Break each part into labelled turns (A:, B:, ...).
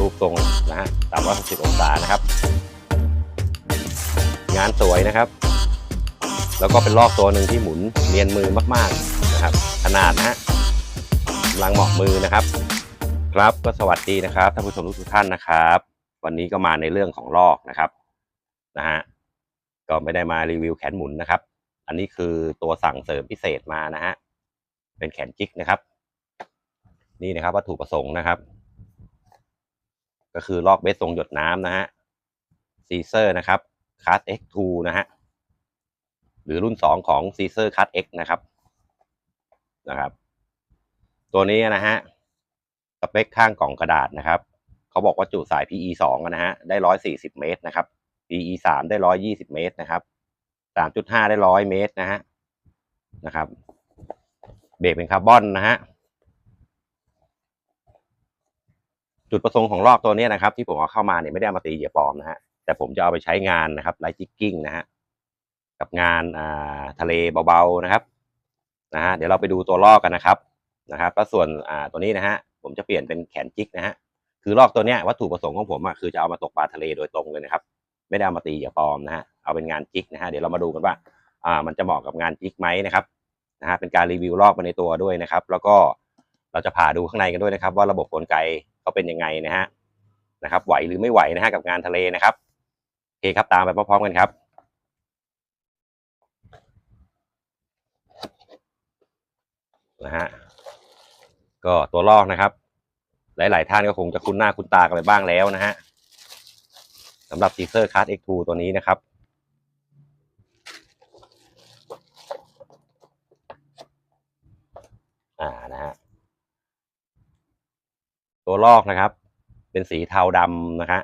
A: รูปทรงนะฮะ360องศานะครับ งานสวยนะครับ แล้วก็เป็นลอกตัวหนึ่งที่หมุนเนียนมือมากๆนะครับ ขนาดนะฮะกำลังเหมาะมือนะครับ ครับก็สวัสดีนะครับท่านผู้ชมทุกท่านนะครับ วันนี้ก็มาในเรื่องของลอกนะครับนะฮะก็ไม่ได้มารีวิวแขนหมุนนะครับ อันนี้คือตัวสั่งเสริมพิเศษมานะฮะเป็นแขนจิกนะครับ นี่นะครับวัตถุประสงค์นะครับ ก็คือลอกเบสทรงหยดน้ำนะฮะซีเซอร์นะครับคัส X2 นะฮะหรือรุ่น 2 ของซีเซอร์คัส X นะครับนะครับ ตัวนี้นะฮะสเปคข้างกล่องกระดาษนะครับ เขาบอกว่าจุสาย PE 2นะฮะได้ 140 เมตรนะครับ PE 3ได้ 120 เมตรนะครับ3.5 ได้ 100 เมตรนะฮะนะครับ เบรกเป็นคาร์บอนนะฮะ จุดประสงค์ของรอบตัวนี้นะครับ ที่ผมเอาเข้ามาเนี่ยไม่ได้เอามาตีเหยื่อปลอมนะฮะแต่ผมจะเอาไปใช้งานนะครับไลท์จิกกิ้งนะฮะกับงานอ่าทะเลเบาๆนะครับนะฮะเดี๋ยวเราไปดูตัวลอกกันนะครับนะครับแล้วส่วนอ่าตัวนี้นะฮะผมจะเปลี่ยนเป็นแขนจิกนะฮะคือลอกตัวเนี้ยวัตถุประสงค์ของผมอะคือจะเอามาตกปลาทะเลโดยตรงเลยนะครับ ไม่ได้เอามาตีเหยื่อปลอมนะฮะเอาเป็นงานจิกนะฮะเดี๋ยวเรามาดูกันว่าอ่ามันจะเหมาะกับงานจิกไหมนะครับนะฮะเป็นการรีวิวลอกไปในตัวด้วยนะครับ แล้วก็เราจะผ่าดูข้างในกันด้วยนะครับ ว่าระบบกลไก เขาเป็นยังไงนะฮะนะครับไหวหรือไม่ไหวนะฮะกับงานทะเลนะครับโอเคครับตามไปพร้อมๆกันครับนะฮะก็ตัวลอกนะครับ หลาย ๆ ท่านก็คงจะคุ้นหน้าคุ้นตากันไปบ้างแล้วนะฮะสำหรับ Caesar Card X2 ตัวนี้นะครับ อ่านะฮะ ตัวลอกนะครับ เป็นสีเทาดำนะฮะ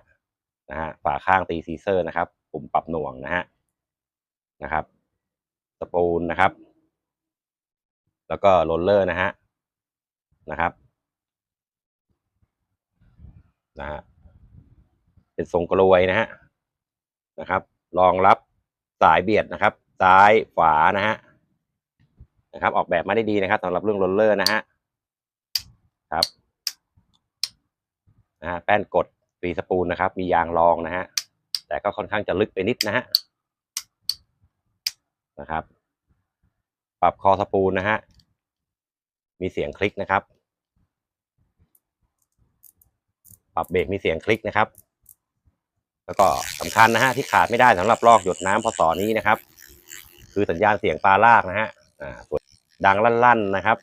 A: นะฮะฝาข้างตีซีเซอร์นะครับปุ่มปรับหน่วงนะฮะนะครับสปูลนะครับ แล้วก็โรลเลอร์นะฮะนะครับนะฮะเป็นทรงกลวยนะฮะนะครับรองรับสายเบียดนะครับ ซ้ายขวานะฮะนะครับ ออกแบบมาได้ดีนะครับสำหรับเรื่องโรลเลอร์นะฮะครับ นะฮะแป้นกดฟรีสปูลนะครับ มียางรองนะฮะแต่ก็ค่อนข้างจะลึกไปนิดนะฮะนะครับ ปรับคอสปูลนะฮะมีเสียงคลิกนะครับ ปรับเบรกมีเสียงคลิกนะครับ แล้วก็สำคัญนะฮะที่ขาดไม่ได้สำหรับลอกหยดน้ำพอต่อนี้นะครับ คือสัญญาณเสียงปลาลากนะฮะอ่าดังลั่นๆนะครับ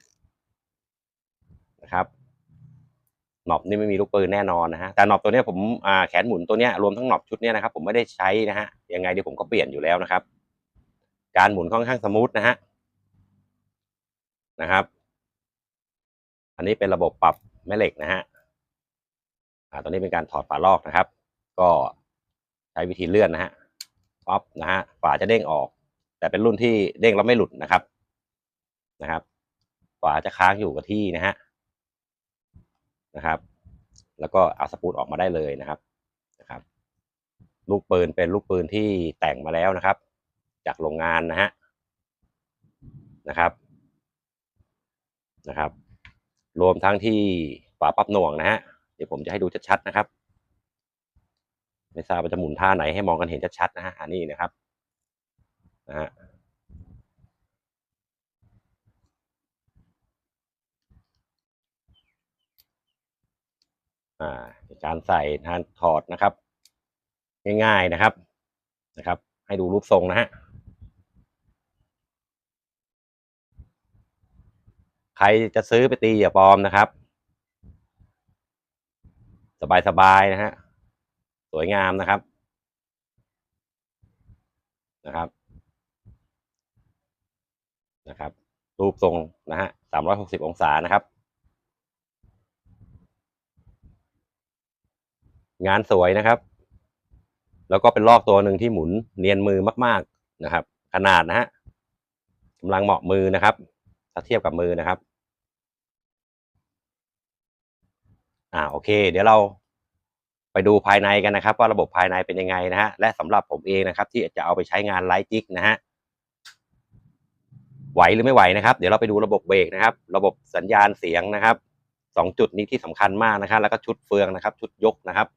A: หนอบนี่ไม่มีลูกปืนแน่นอนนะฮะแต่หนอบตัวนี้ผมอ่าแขนหมุนตัวนี้รวมทั้งหนอบชุดนี้นะครับ ผมไม่ได้ใช้นะฮะยังไงเดี๋ยวผมก็เปลี่ยนอยู่แล้วนะครับ การหมุนค่อนข้างสมูทนะฮะนะครับ อันนี้เป็นระบบปรับแม่เหล็กนะฮะอ่าตัวนี้เป็นการถอดฝาลอกนะครับ ก็ใช้วิธีเลื่อนนะฮะป๊อปนะฮะฝาจะเด้งออก แต่เป็นรุ่นที่เด้งแล้วไม่หลุดนะครับนะครับ ฝาจะค้างอยู่กับที่นะฮะ นะครับ แล้วก็เอาสปูดออกมาได้เลยนะครับนะครับ ลูกปืนเป็นลูกปืนที่แต่งมาแล้วนะครับ จากโรงงานนะฮะนะครับนะครับ รวมทั้งที่ฝาปรับหน่วงนะฮะเดี๋ยวผมจะให้ดูชัดๆนะครับไม่ทราบว่าจะหมุนท่าไหนให้มองกันเห็นชัดๆนะฮะอันนี้นะครับนะฮะ อ่าการใส่ทานถอดนะครับ ง่ายๆนะครับนะครับ ให้ดูรูปทรงนะฮะใครจะซื้อไปตีอย่าปลอมนะครับ สบายๆนะฮะสวยงามนะครับนะครับนะครับ รูปทรงนะฮะสามร้อยหกสิบองศานะครับ งานสวยนะครับ แล้วก็เป็นลอกตัวหนึ่งที่หมุนเนียนมือมาก ๆนะครับ ขนาดนะฮะกำลังเหมาะมือนะครับถ้าเทียบกับมือนะครับ อ่าโอเค เดี๋ยวเราไปดูภายในกันนะครับ ว่าระบบภายในเป็นยังไงนะฮะและสำหรับผมเองนะครับ ที่จะเอาไปใช้งานไลท์จิกนะฮะไหวหรือไม่ไหวนะครับ เดี๋ยวเราไปดูระบบเบรกนะครับ ระบบสัญญาณเสียงนะครับสองจุดนี้ที่สำคัญมากนะครับ แล้วก็ชุดเฟืองนะครับ ชุดยกนะครับ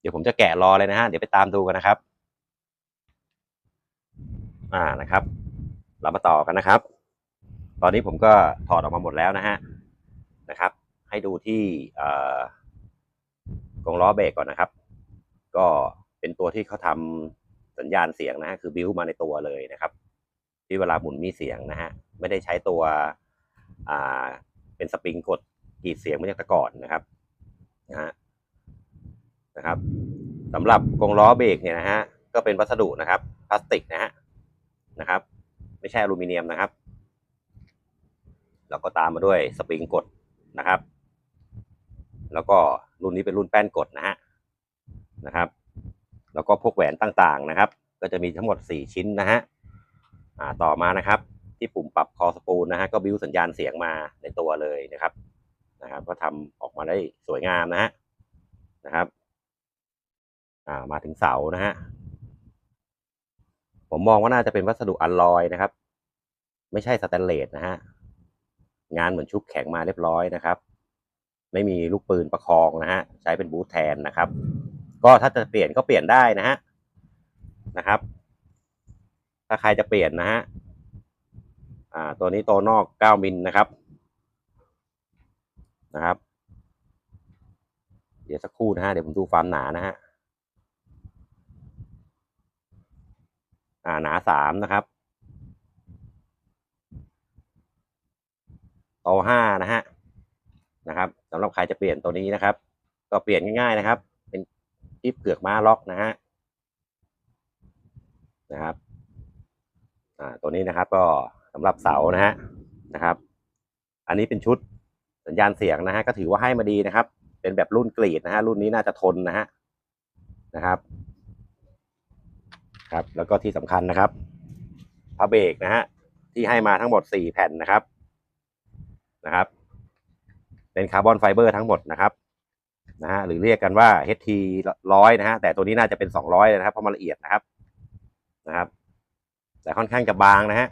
A: เดี๋ยวผมจะแกะรอเลยนะฮะ เดี๋ยวไปตามดูกันนะครับ อ่านะครับ เรามาต่อกันนะครับ ตอนนี้ผมก็ถอดออกมาหมดแล้วนะฮะนะครับ ให้ดูที่เอ่อกรงล้อเบรกก่อนนะครับ ก็เป็นตัวที่เขาทำสัญญาณเสียงนะฮะคือบิวมาในตัวเลยนะครับ ที่เวลาหมุนมีเสียงนะฮะไม่ได้ใช้ตัวเป็นสปริงกดกรีดเสียงเหมือนอย่างแต่ก่อนนะครับนะฮะ นะครับสำหรับกรงล้อเบรกเนี่ยนะฮะก็เป็นวัสดุนะครับพลาสติกนะฮะนะครับ ไม่ใช่อลูมิเนียมนะครับแล้วก็ตามมาด้วยสปริงกดนะครับ แล้วก็รุ่นนี้เป็นรุ่นแป้นกดนะฮะนะครับ แล้วก็พวกแหวนต่างๆนะครับ ก็จะมีทั้งหมด 4 ชิ้นนะฮะอ่าต่อมานะครับ ที่ปุ่มปรับคอสปูลนะฮะก็บิวสัญญาณเสียงมาในตัวเลยนะครับนะครับ ก็ทำออกมาได้สวยงามนะฮะนะครับ อ่ามาถึงเสานะฮะผมมองว่าน่าจะเป็นวัสดุอัลลอยนะครับ ไม่ใช่สแตนเลสนะฮะงานเหมือนชุบแข็งมาเรียบร้อยนะครับ ไม่มีลูกปืนประคองนะฮะใช้เป็นบูทแทนนะครับ ก็ถ้าจะเปลี่ยนก็เปลี่ยนได้นะฮะนะครับ ถ้าใครจะเปลี่ยนนะฮะอ่าตัวนี้ตัวนอก 9 มิลนะครับนะครับ เดี๋ยวสักครู่นะฮะเดี๋ยวผมดูความหนานะฮะ อ่าหนาสามนะครับโตห้านะฮะนะครับสำหรับใครจะเปลี่ยนตัวนี้นะครับ ก็เปลี่ยนง่ายๆนะครับ เป็นจิ๊บเกือกม้าล็อกนะฮะนะครับอ่าตัวนี้นะครับก็สำหรับเสานะฮะนะครับ อันนี้เป็นชุดสัญญาณเสียงนะฮะก็ถือว่าให้มาดีนะครับ เป็นแบบรุ่นกรีดนะฮะรุ่นนี้น่าจะทนนะฮะนะครับ ครับ แล้วก็ที่สำคัญนะครับพระเบรกนะฮะที่ให้มาทั้งหมดสี่แผ่นนะครับนะครับ เป็นคาร์บอนไฟเบอร์ทั้งหมดนะครับนะฮะหรือเรียกกันว่า HT ร้อยนะฮะแต่ตัวนี้น่าจะเป็นสองร้อยนะครับเพราะมันละเอียดนะครับนะครับ แต่ค่อนข้างจะบางนะฮะ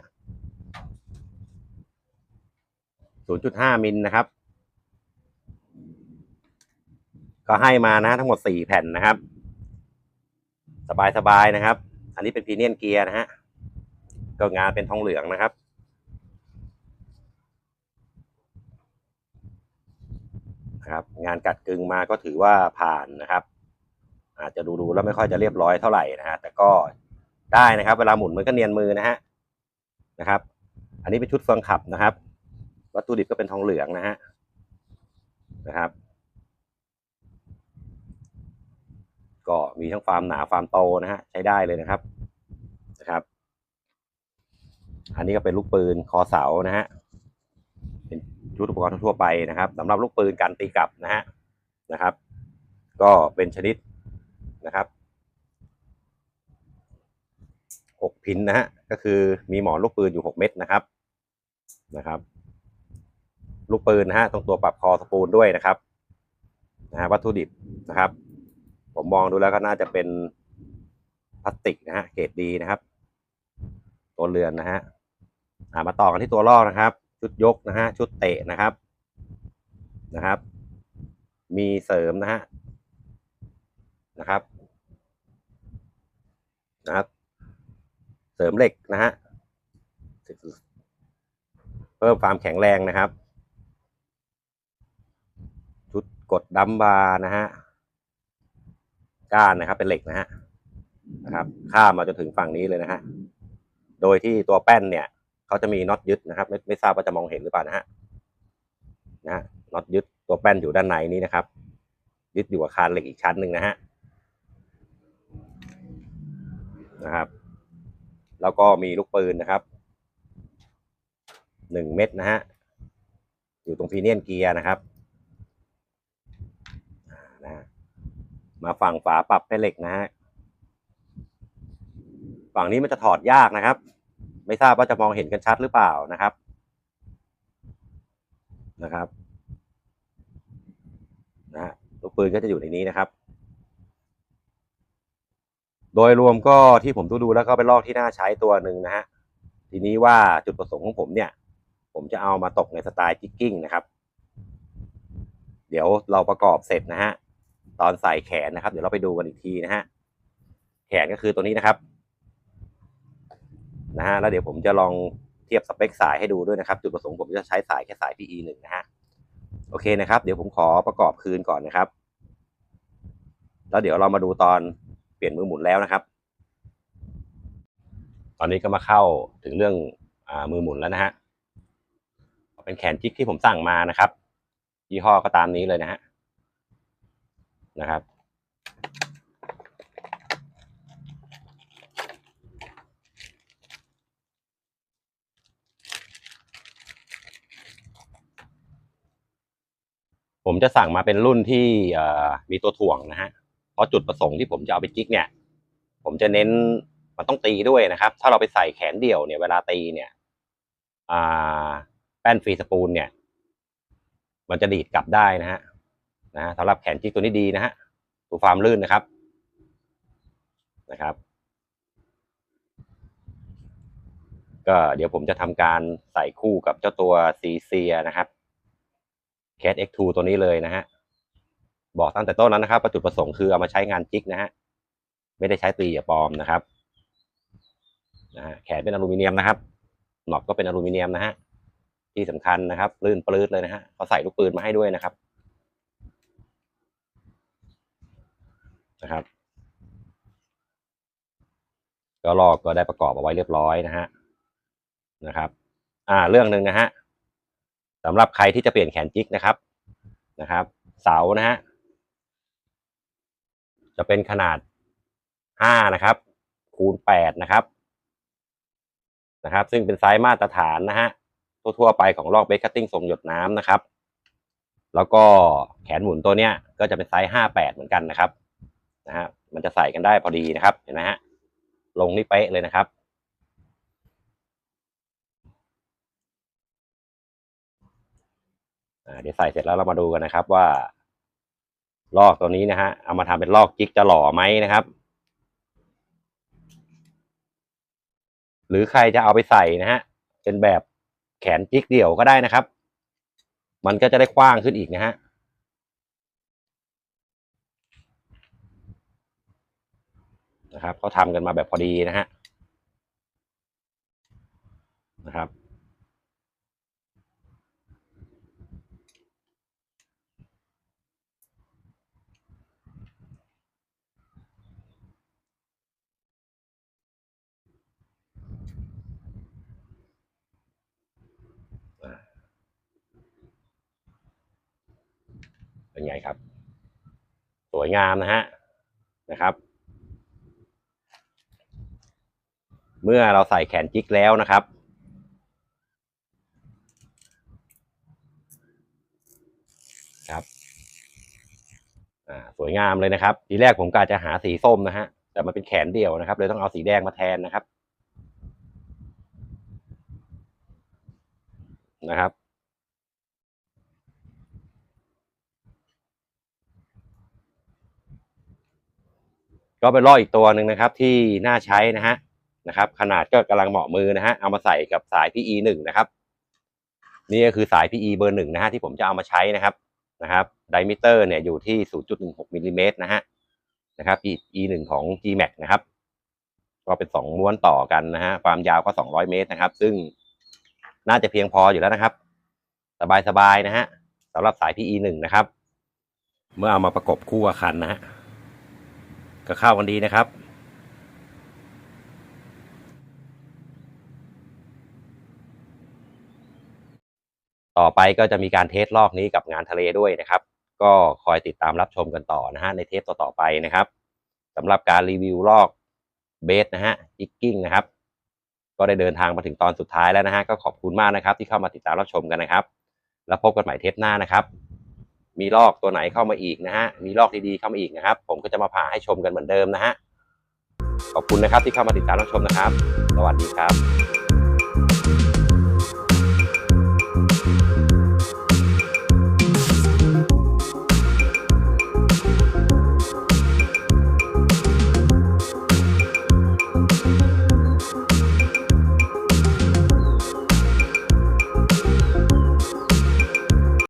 A: 0.5มิลนะครับ ก็ให้มานะทั้งหมด4แผ่นนะครับ สบายๆนะครับ อันนี้เป็นพีเนียนเกียร์นะฮะ ก็งานเป็นทองเหลืองนะครับนะครับ งานกัดกึงมาก็ถือว่าผ่านนะครับ อาจจะดูๆแล้วไม่ค่อยจะเรียบร้อยเท่าไหร่นะฮะ แต่ก็ได้นะครับ เวลาหมุนมันก็เนียนมือนะฮะ นะครับ อันนี้เป็นชุดเฟืองขับนะครับ วัตถุดิบก็เป็นทองเหลืองนะฮะ นะครับ ก็มีทั้งฟาร์มหนาฟาร์มโตนะฮะใช้ได้เลยนะครับนะครับ อันนี้ก็เป็นลูกปืนคอเสานะฮะเป็นชุดอุปกรณ์ทั่วไปนะครับสำหรับลูกปืนการตีกลับนะฮะนะครับ ก็เป็นชนิดนะครับหกพินนะฮะก็คือมีหมอนลูกปืนอยู่หกเม็ดนะครับนะครับลูกปืนนะฮะตรงตัวปรับคอสปูลด้วยนะครับนะฮะวัตถุดิบนะครับ ผมมองดูแล้วก็น่าจะเป็นพลาสติกนะฮะเกรดดีนะครับ ตัวเรือนนะฮะมาต่อกันที่ตัวลอกนะครับ ชุดยกนะฮะชุดเตะนะครับนะครับ มีเสริมนะฮะนะครับนะครับ เสริมเหล็กนะฮะเพิ่มความแข็งแรงนะครับ ชุดกดดัมบาร์นะฮะ ก้านนะครับ เป็นเหล็กนะฮะนะครับ ข้ามมาจนถึงฝั่งนี้เลยนะฮะโดยที่ตัวแป้นเนี่ยเขาจะมีน็อตยึดนะครับ ไม่ไม่ทราบว่าจะมองเห็นหรือเปล่านะฮะนะฮะน็อตยึดตัวแป้นอยู่ด้านในนี้นะครับ ยึดอยู่กับคานเหล็กอีกชั้นหนึ่งนะฮะนะครับ แล้วก็มีลูกปืนนะครับหนึ่งเม็ดนะฮะอยู่ตรงพีเนียนเกียร์นะครับอ่านะฮะ มาฝั่งฝาปรับแม่เหล็กนะฮะฝั่งนี้มันจะถอดยากนะครับ ไม่ทราบว่าจะมองเห็นกันชัดหรือเปล่านะครับนะครับนะฮะลูกปืนก็จะอยู่ในนี้นะครับ โดยรวมก็ที่ผมดูดูแล้วก็เป็นลอกที่น่าใช้ตัวหนึ่งนะฮะทีนี้ว่าจุดประสงค์ของผมเนี่ย ผมจะเอามาตกในสไตล์จิกกิ้งนะครับ เดี๋ยวเราประกอบเสร็จนะฮะ ตอนใส่แขนนะครับ เดี๋ยวเราไปดูกันอีกทีนะฮะแขนก็คือตัวนี้นะครับนะฮะแล้วเดี๋ยวผมจะลองเทียบสเปคสายให้ดูด้วยนะครับ จุดประสงค์ผมจะใช้สายแค่สาย PE หนึ่งนะฮะโอเคนะครับ เดี๋ยวผมขอประกอบคืนก่อนนะครับ แล้วเดี๋ยวเรามาดูตอนเปลี่ยนมือหมุนแล้วนะครับ ตอนนี้ก็มาเข้าถึงเรื่องอมือหมุนแล้วนะฮะเป็นแขนจิกที่ผมสั่งมานะครับยี่ห้อก็ตามนี้เลยนะฮะ นะครับ ผมจะสั่งมาเป็นรุ่นที่มีตัวถ่วงนะฮะ เพราะจุดประสงค์ที่ผมจะเอาไปจิกเนี่ย ผมจะเน้นมันต้องตีด้วยนะครับ ถ้าเราไปใส่แขนเดี่ยวเนี่ยเวลาตีเนี่ยแป้นฟรีสปูลเนี่ย มันจะดีดกลับได้นะฮะ นะสำหรับแขนจิกตัวนี้ดีนะฮะดูความลื่นนะครับนะครับ ก็เดี๋ยวผมจะทำการใส่คู่กับเจ้าตัวซีเซียนะครับ Cat X2 ตัวนี้เลยนะฮะบอกตั้งแต่ต้นแล้วนะครับว่าจุประสงค์คือเอามาใช้งานจิกนะฮะไม่ได้ใช้ตีอย่าปลอมนะครับนะฮะแขนเป็นอลูมิเนียมนะครับหนอบก็เป็นอลูมิเนียมนะฮะที่สำคัญนะครับ ลื่นปลื้ดเลยนะฮะเขาใส่ลูกปืนมาให้ด้วยนะครับ นะครับ ก็ลอกก็ได้ประกอบเอาไว้เรียบร้อยนะฮะนะครับ อ่าเรื่องหนึ่งนะฮะสำหรับใครที่จะเปลี่ยนแขนจิกนะครับนะครับ เสานะฮะจะเป็นขนาดห้านะครับ คูณแปดนะครับนะครับ ซึ่งเป็นไซส์มาตรฐานนะฮะทั่วๆไปของลอกเบสคัตติ้งทรงหยดน้ำนะครับ แล้วก็แขนหมุนตัวเนี้ยก็จะเป็นไซส์ห้าแปดเหมือนกันนะครับ นะฮะมันจะใส่กันได้พอดีนะครับเห็นไหมฮะลงนี่เป๊ะเลยนะครับ เดี๋ยวใส่เสร็จแล้วเรามาดูกันนะครับว่า ลอกตัวนี้นะฮะเอามาทำเป็นลอกจิกจะหล่อไหมนะครับ หรือใครจะเอาไปใส่นะฮะเป็นแบบแขนจิกเดี่ยวก็ได้นะครับ มันก็จะได้กว้างขึ้นอีกนะฮะ นะครับเขาทำกันมาแบบพอดีนะฮะนะครับเป็นไงครับ สวยงามนะฮะนะครับ เมื่อเราใส่แขนจิกแล้วนะครับ ครับอ่าสวยงามเลยนะครับ ทีแรกผมกะจะหาสีส้มนะฮะ แต่มันเป็นแขนเดียวนะครับ เลยต้องเอาสีแดงมาแทนนะครับ นะครับก็เป็นล่ออีกตัวหนึ่งนะครับที่น่าใช้นะฮะ นะครับ ขนาดก็กำลังเหมาะมือนะฮะเอามาใส่กับสาย PE หนึ่งนะครับ นี่ก็คือสาย PE เบอร์หนึ่งนะฮะที่ผมจะเอามาใช้นะครับนะครับไดมิเตอร์เนี่ยอยู่ที่ 0.16มิลลิเมตรนะฮะนะครับ PE หนึ่งของ Gmax นะครับ ก็เป็นสองม้วนต่อกันนะฮะความยาวก็ 200 เมตรนะครับ ซึ่งน่าจะเพียงพออยู่แล้วนะครับ สบายๆนะฮะสำหรับสาย PE หนึ่งนะครับ เมื่อเอามาประกบคู่กับคันนะฮะก็เข้ากันดีนะครับ ต่อไปก็จะมีการเทสลอกนี้กับงานทะเลด้วยนะครับ ก็คอยติดตามรับชมกันต่อนะฮะในเทปต่อๆไปนะครับสำหรับการรีวิวลอกเบสนะฮะจิกกิ้งนะครับ ก็ได้เดินทางมาถึงตอนสุดท้ายแล้วนะฮะก็ขอบคุณมากนะครับ ที่เข้ามาติดตามรับชมกันนะครับ แล้วพบกันใหม่เทปหน้านะครับ มีลอกตัวไหนเข้ามาอีกนะฮะมีลอกดีๆเข้ามาอีกนะครับ ผมก็จะมาพาให้ชมกันเหมือนเดิมนะฮะขอบคุณนะครับที่เข้ามาติดตามรับชมนะครับ สวัสดีครับ